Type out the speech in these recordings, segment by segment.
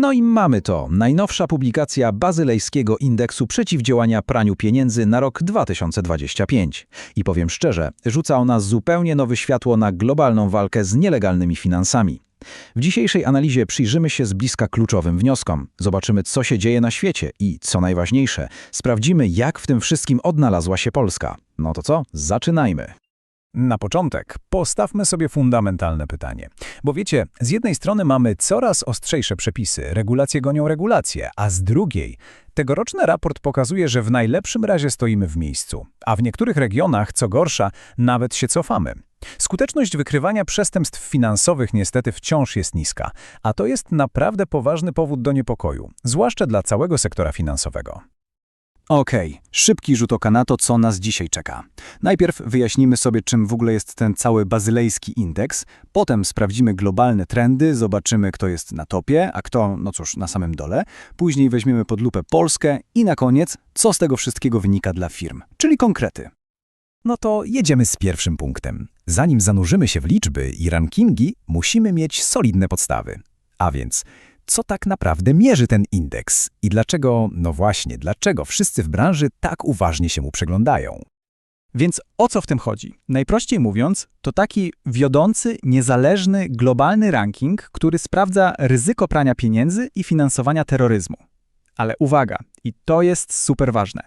No i mamy to. Najnowsza publikacja Bazylejskiego Indeksu Przeciwdziałania Praniu Pieniędzy na rok 2025. I powiem szczerze, rzuca ona zupełnie nowe światło na globalną walkę z nielegalnymi finansami. W dzisiejszej analizie przyjrzymy się z bliska kluczowym wnioskom. Zobaczymy, co się dzieje na świecie i, co najważniejsze, sprawdzimy, jak w tym wszystkim odnalazła się Polska. No to co? Zaczynajmy. Na początek postawmy sobie fundamentalne pytanie. Bo wiecie, z jednej strony mamy coraz ostrzejsze przepisy, regulacje gonią regulacje, a z drugiej tegoroczny raport pokazuje, że w najlepszym razie stoimy w miejscu, a w niektórych regionach, co gorsza, nawet się cofamy. Skuteczność wykrywania przestępstw finansowych niestety wciąż jest niska, a to jest naprawdę poważny powód do niepokoju, zwłaszcza dla całego sektora finansowego. Okej, szybki rzut oka na to, co nas dzisiaj czeka. Najpierw wyjaśnimy sobie, czym w ogóle jest ten cały bazylejski indeks, potem sprawdzimy globalne trendy, zobaczymy, kto jest na topie, a kto, no cóż, na samym dole. Później weźmiemy pod lupę Polskę i na koniec, co z tego wszystkiego wynika dla firm, czyli konkrety. No to jedziemy z pierwszym punktem. Zanim zanurzymy się w liczby i rankingi, musimy mieć solidne podstawy. A więc, co tak naprawdę mierzy ten indeks i dlaczego, no właśnie, dlaczego wszyscy w branży tak uważnie się mu przyglądają? Więc o co w tym chodzi? Najprościej mówiąc, to taki wiodący, niezależny, globalny ranking, który sprawdza ryzyko prania pieniędzy i finansowania terroryzmu. Ale uwaga, i to jest super ważne.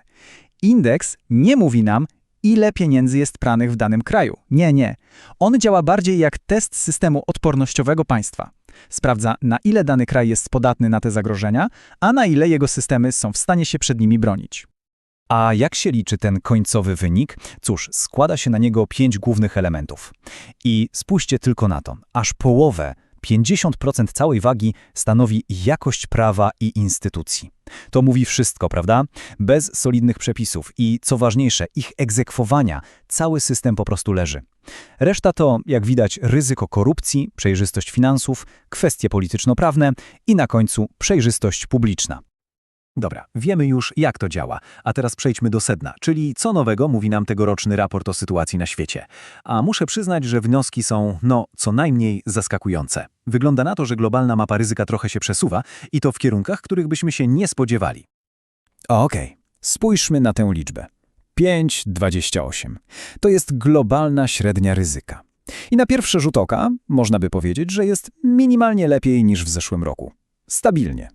Indeks nie mówi nam, ile pieniędzy jest pranych w danym kraju. Nie, nie. On działa bardziej jak test systemu odpornościowego państwa. Sprawdza, na ile dany kraj jest podatny na te zagrożenia, a na ile jego systemy są w stanie się przed nimi bronić. A jak się liczy ten końcowy wynik? Cóż, składa się na niego pięć głównych elementów. I spójrzcie tylko na to, aż połowę, 50% całej wagi stanowi jakość prawa i instytucji. To mówi wszystko, prawda? Bez solidnych przepisów i, co ważniejsze, ich egzekwowania, cały system po prostu leży. Reszta to, jak widać, ryzyko korupcji, przejrzystość finansów, kwestie polityczno-prawne i na końcu przejrzystość publiczna. Dobra, wiemy już, jak to działa, a teraz przejdźmy do sedna, czyli co nowego mówi nam tegoroczny raport o sytuacji na świecie. A muszę przyznać, że wnioski są, no, co najmniej zaskakujące. Wygląda na to, że globalna mapa ryzyka trochę się przesuwa i to w kierunkach, których byśmy się nie spodziewali. Okej, spójrzmy na tę liczbę. 5,28. To jest globalna średnia ryzyka. I na pierwszy rzut oka można by powiedzieć, że jest minimalnie lepiej niż w zeszłym roku. Stabilnie.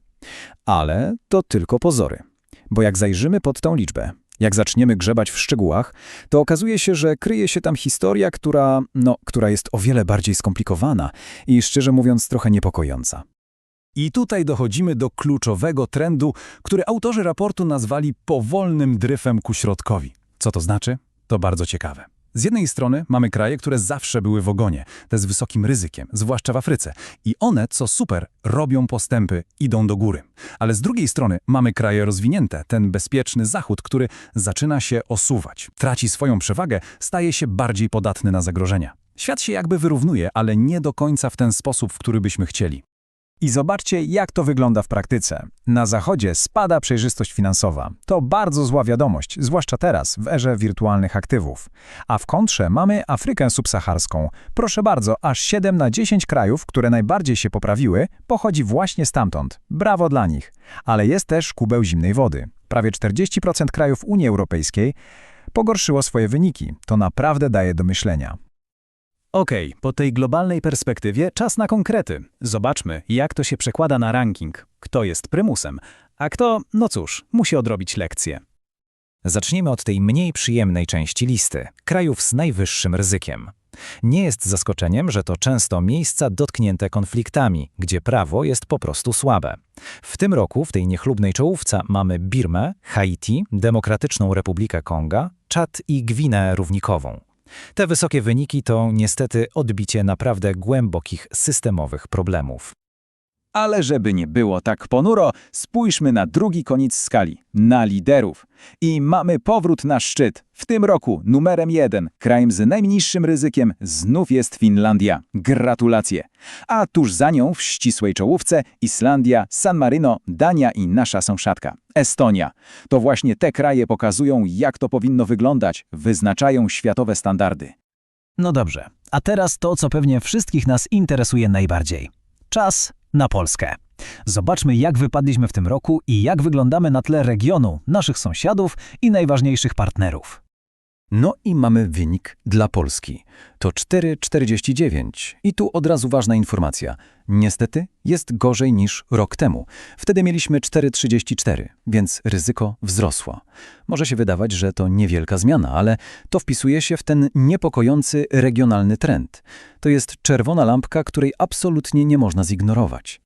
Ale to tylko pozory. Bo jak zajrzymy pod tą liczbę, jak zaczniemy grzebać w szczegółach, to okazuje się, że kryje się tam historia, która, no, która jest o wiele bardziej skomplikowana i szczerze mówiąc trochę niepokojąca. I tutaj dochodzimy do kluczowego trendu, który autorzy raportu nazwali powolnym dryfem ku środkowi. Co to znaczy? To bardzo ciekawe. Z jednej strony mamy kraje, które zawsze były w ogonie, te z wysokim ryzykiem, zwłaszcza w Afryce. I one, co super, robią postępy, idą do góry. Ale z drugiej strony mamy kraje rozwinięte, ten bezpieczny zachód, który zaczyna się osuwać. Traci swoją przewagę, staje się bardziej podatny na zagrożenia. Świat się jakby wyrównuje, ale nie do końca w ten sposób, w który byśmy chcieli. I zobaczcie, jak to wygląda w praktyce. Na Zachodzie spada przejrzystość finansowa. To bardzo zła wiadomość, zwłaszcza teraz, w erze wirtualnych aktywów. A w kontrze mamy Afrykę subsaharską. Proszę bardzo, aż 7 na 10 krajów, które najbardziej się poprawiły, pochodzi właśnie stamtąd. Brawo dla nich. Ale jest też kubeł zimnej wody. Prawie 40% krajów Unii Europejskiej pogorszyło swoje wyniki. To naprawdę daje do myślenia. Okej, po tej globalnej perspektywie czas na konkrety. Zobaczmy, jak to się przekłada na ranking. Kto jest prymusem, a kto, no cóż, musi odrobić lekcję. Zacznijmy od tej mniej przyjemnej części listy krajów z najwyższym ryzykiem. Nie jest zaskoczeniem, że to często miejsca dotknięte konfliktami, gdzie prawo jest po prostu słabe. W tym roku w tej niechlubnej czołówce mamy Birmę, Haiti, Demokratyczną Republikę Konga, Czad i Gwinę Równikową. Te wysokie wyniki to niestety odbicie naprawdę głębokich systemowych problemów. Ale żeby nie było tak ponuro, spójrzmy na drugi koniec skali, na liderów. I mamy powrót na szczyt. W tym roku numerem jeden, krajem z najmniejszym ryzykiem, znów jest Finlandia. Gratulacje. A tuż za nią w ścisłej czołówce Islandia, San Marino, Dania i nasza sąsiadka, Estonia. To właśnie te kraje pokazują, jak to powinno wyglądać, wyznaczają światowe standardy. No dobrze, a teraz to, co pewnie wszystkich nas interesuje najbardziej. Czas na Polskę. Zobaczmy, jak wypadliśmy w tym roku i jak wyglądamy na tle regionu, naszych sąsiadów i najważniejszych partnerów. No i mamy wynik dla Polski. To 4,49. I tu od razu ważna informacja. Niestety jest gorzej niż rok temu. Wtedy mieliśmy 4,34, więc ryzyko wzrosło. Może się wydawać, że to niewielka zmiana, ale to wpisuje się w ten niepokojący regionalny trend. To jest czerwona lampka, której absolutnie nie można zignorować.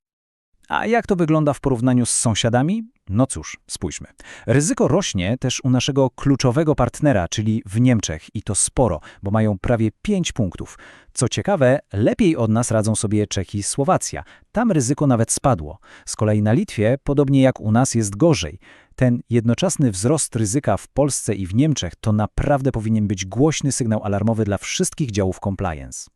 A jak to wygląda w porównaniu z sąsiadami? No cóż, spójrzmy. Ryzyko rośnie też u naszego kluczowego partnera, czyli w Niemczech i to sporo, bo mają prawie 5 punktów. Co ciekawe, lepiej od nas radzą sobie Czechy i Słowacja. Tam ryzyko nawet spadło. Z kolei na Litwie, podobnie jak u nas, jest gorzej. Ten jednoczesny wzrost ryzyka w Polsce i w Niemczech to naprawdę powinien być głośny sygnał alarmowy dla wszystkich działów compliance.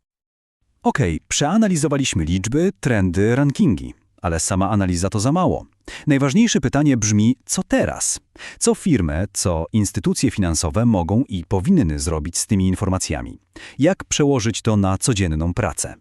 Okej, przeanalizowaliśmy liczby, trendy, rankingi, ale sama analiza to za mało. Najważniejsze pytanie brzmi, co teraz? Co firmy, co instytucje finansowe mogą i powinny zrobić z tymi informacjami? Jak przełożyć to na codzienną pracę?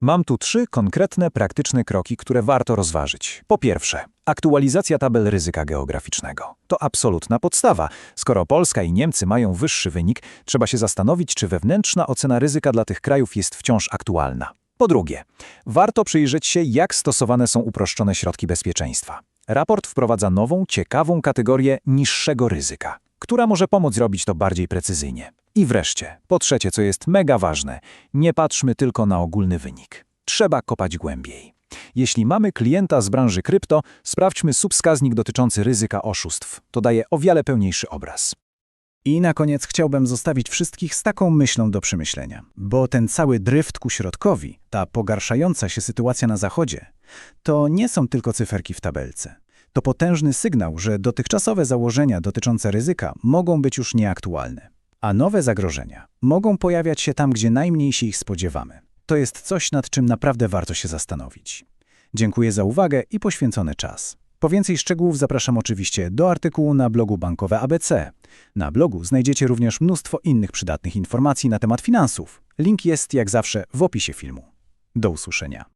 Mam tu trzy konkretne, praktyczne kroki, które warto rozważyć. Po pierwsze, aktualizacja tabel ryzyka geograficznego. To absolutna podstawa. Skoro Polska i Niemcy mają wyższy wynik, trzeba się zastanowić, czy wewnętrzna ocena ryzyka dla tych krajów jest wciąż aktualna. Po drugie, warto przyjrzeć się, jak stosowane są uproszczone środki bezpieczeństwa. Raport wprowadza nową, ciekawą kategorię niższego ryzyka, która może pomóc robić to bardziej precyzyjnie. I wreszcie, po trzecie, co jest mega ważne, nie patrzmy tylko na ogólny wynik. Trzeba kopać głębiej. Jeśli mamy klienta z branży krypto, sprawdźmy subwskaznik dotyczący ryzyka oszustw. To daje o wiele pełniejszy obraz. I na koniec chciałbym zostawić wszystkich z taką myślą do przemyślenia, bo ten cały dryft ku środkowi, ta pogarszająca się sytuacja na zachodzie, to nie są tylko cyferki w tabelce. To potężny sygnał, że dotychczasowe założenia dotyczące ryzyka mogą być już nieaktualne, a nowe zagrożenia mogą pojawiać się tam, gdzie najmniej się ich spodziewamy. To jest coś, nad czym naprawdę warto się zastanowić. Dziękuję za uwagę i poświęcony czas. Po więcej szczegółów zapraszam oczywiście do artykułu na blogu Bankowe ABC. Na blogu znajdziecie również mnóstwo innych przydatnych informacji na temat finansów. Link jest jak zawsze w opisie filmu. Do usłyszenia.